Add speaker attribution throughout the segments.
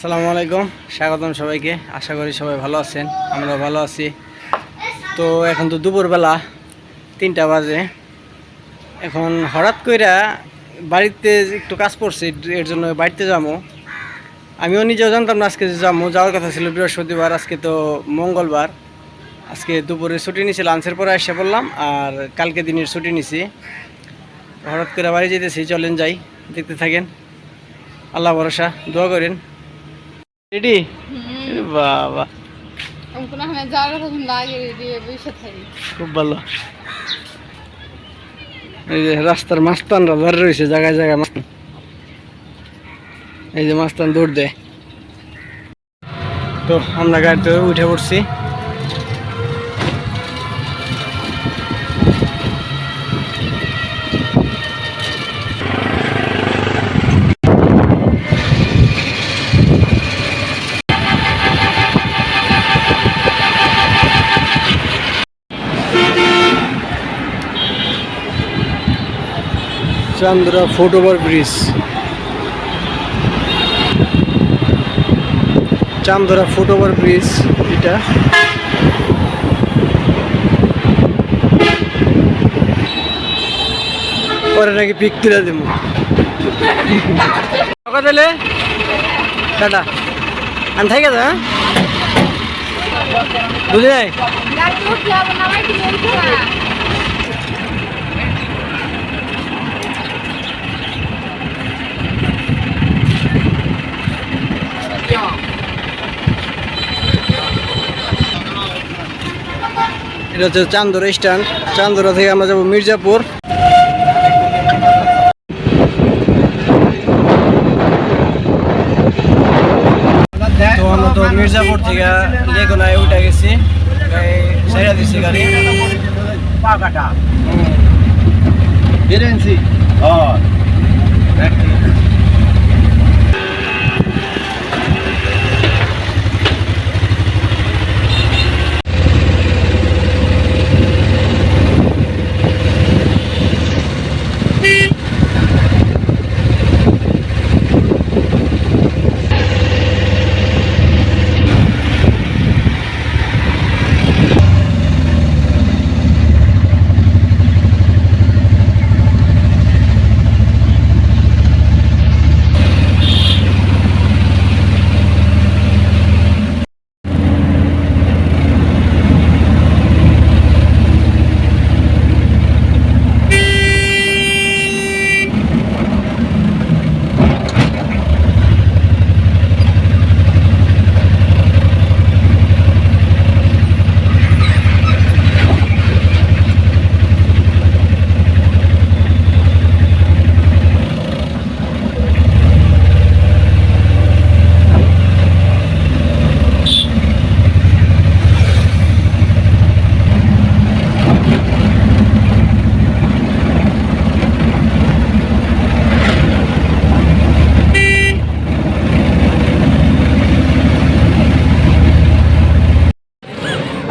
Speaker 1: আসসালামু আলাইকুম, স্বাগতম সবাইকে। আশা করি সবাই ভালো আছেন আমরা ভালো আছি। তো এখন তো দুপুরবেলা তিনটা বাজে। এখন হঠাৎ কইরা বাড়িতে একটু কাজ পড়ছে এর জন্য বাড়িতে যাব। আমিও নিজেও জানতাম না আজকে যাব, যাওয়ার কথা ছিল বৃহস্পতিবার, আজকে তো মঙ্গলবার। আজকে দুপুরে ছুটি নিছি, লাঞ্চের পরে এসে পড়লাম, আর কালকে দিনের ছুটি নিছি। হঠাৎ করে বাড়ি যেতেছি চলেন যাই, দেখতে থাকেন। আল্লাহ ভরসা, দোয়া করেন। রেডি? বাবা।
Speaker 2: কোনো যাওয়ার কথা লাগে রেডি বসে থাকি।
Speaker 1: খুব ভালো। এই যে রাস্তার মাস্তানরা ধরে রয়েছে জায়গায় জায়গায় মাস্তান এই যে মাস্তান দৌড় দেয় তো আমরা গাড়িতে উঠে পড়ছি। Chandra foot over bridge Chandra foot over bridge এটা। পরে নাকি পিক তুলে দেব দিলে? টাটা। আমি থাকি গেছে হ্যাঁ? বুঝলি নাই
Speaker 2: গাড়ি উঠলে আবার নামাই কি বলছো না
Speaker 1: এটা হচ্ছে চান্দরা স্ট্যান্ড। চান্দরা থেকে আমরা যাব মির্জাপুর। তো আমরা তো মির্জাপুর থেকে লেগুনায় উঠে গেছি। সেরা দিচ্ছি গাড়ি।
Speaker 3: পাকাটা। ও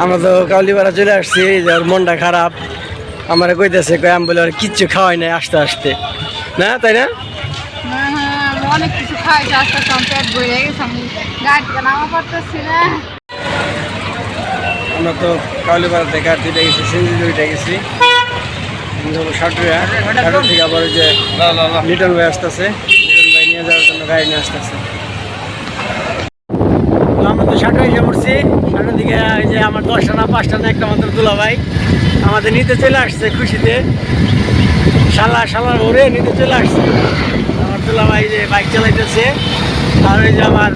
Speaker 1: আমরা তো কাউলিপাড়া চলে আসছি ওর মনটা খারাপ। আমার কইতেছে কই আমি বলে ওর কিচ্ছু খাওয়াই নাই আসতে আসতে। না তাই না?
Speaker 2: হ্যাঁ হ্যাঁ আমি অনেক কিছু খাই আস্তে আস্তে পেট ভরে গেছে আমি গাড়ি নামা পারতেছি না।
Speaker 1: আমরা তো কাউলিপাড়া থেকে আর দুইটা গেছি দুইটা গেছি। সাটুয়া। সাটুয়া থেকে আবার যে লিটন ভাই আসতেছে। লিটন ভাই নিয়ে যাওয়ার জন্য গাড়ি নিয়ে আসতেছে। তো সাটুয়া এসে পড়ছি সাটুয়া দিকে ওই যে আমার দশটা না পাঁচটা না একটা মাত্র দুলা ভাই আমাদের নিতে চলে আসছে খুশিতে। শালা শালার ভরে নিতে চলে আসছে। আমার দুলা ভাই যে বাইক চালাইতেছে আর ওই যে আমার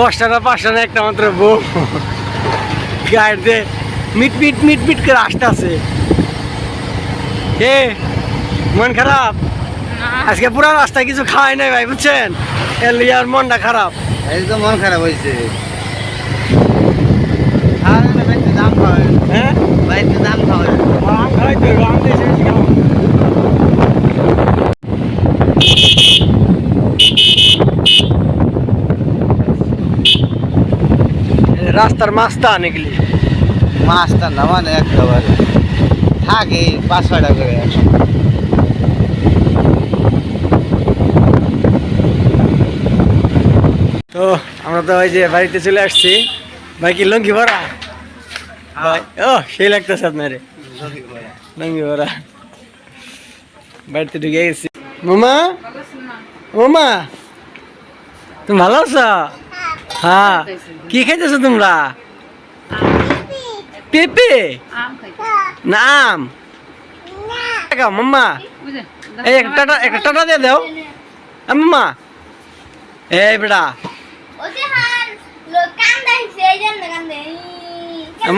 Speaker 1: দশটা না পাঁচটা না একটা মাত্র বউ। গাড়িতে মিট মিট মিট মিট করে আসতেছে। এ মন খারাপ? আজকে পুরো রাস্তায় কিছু খাওয়াই নাই ভাই বুঝছেন? এর মনটা খারাপ।
Speaker 3: এই তো মন খারাপ হয়েছে আর বাইতে দাম খাওয়ায়
Speaker 1: হ্যাঁ
Speaker 3: বাইতে দাম খাওয়ায়
Speaker 1: আম খাওয়াইতে হইব আম দিয়ে বেশি খাওয়া রাস্তার মাছটা নিকলি
Speaker 3: মাছটা নামানে একেবারে থাকে পাঁচ ছয়টা করে একসঙ্গে।
Speaker 1: তো আমরা তো ওই যে বাড়িতে চলে আসছি। ভাই কি লঙ্গি ভরা? ও, সেই লাগতেছে মামা? মামা? তুমি ভালো আছো? হ্যাঁ। কি খাইতেছো তোমরা? পেঁপে? না মাম্মা এই একটা একটা দিয়ে দাও। মাম্মা এই বেটা।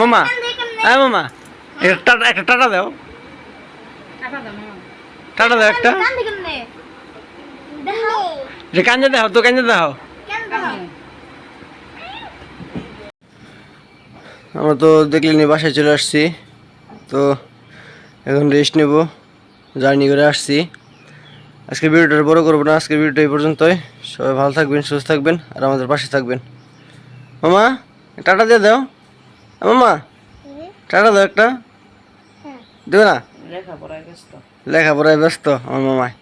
Speaker 1: মাম্মা এই মামা একটা একটা টাটা দাও।
Speaker 2: মামা।
Speaker 1: টাটা দাও একটা। যে কাঞ্জা দাও তো কাঞ্জা দাও আমরা তো দেখলেনি বাসায় চলে আসছি। তো এখন রেস্ট নেব জার্নি করে আসছি। আজকে ভিডিওটা বড় করব না আজকে ভিডিওটা এই পর্যন্তই। সবাই ভালো থাকবেন সুস্থ থাকবেন আর আমাদের পাশে থাকবেন। মামা টাটা দিয়ে দাও। মামা টাটা দাও একটা। দেবে না? লেখাপড়ায় ব্যস্ত। আমার মামায়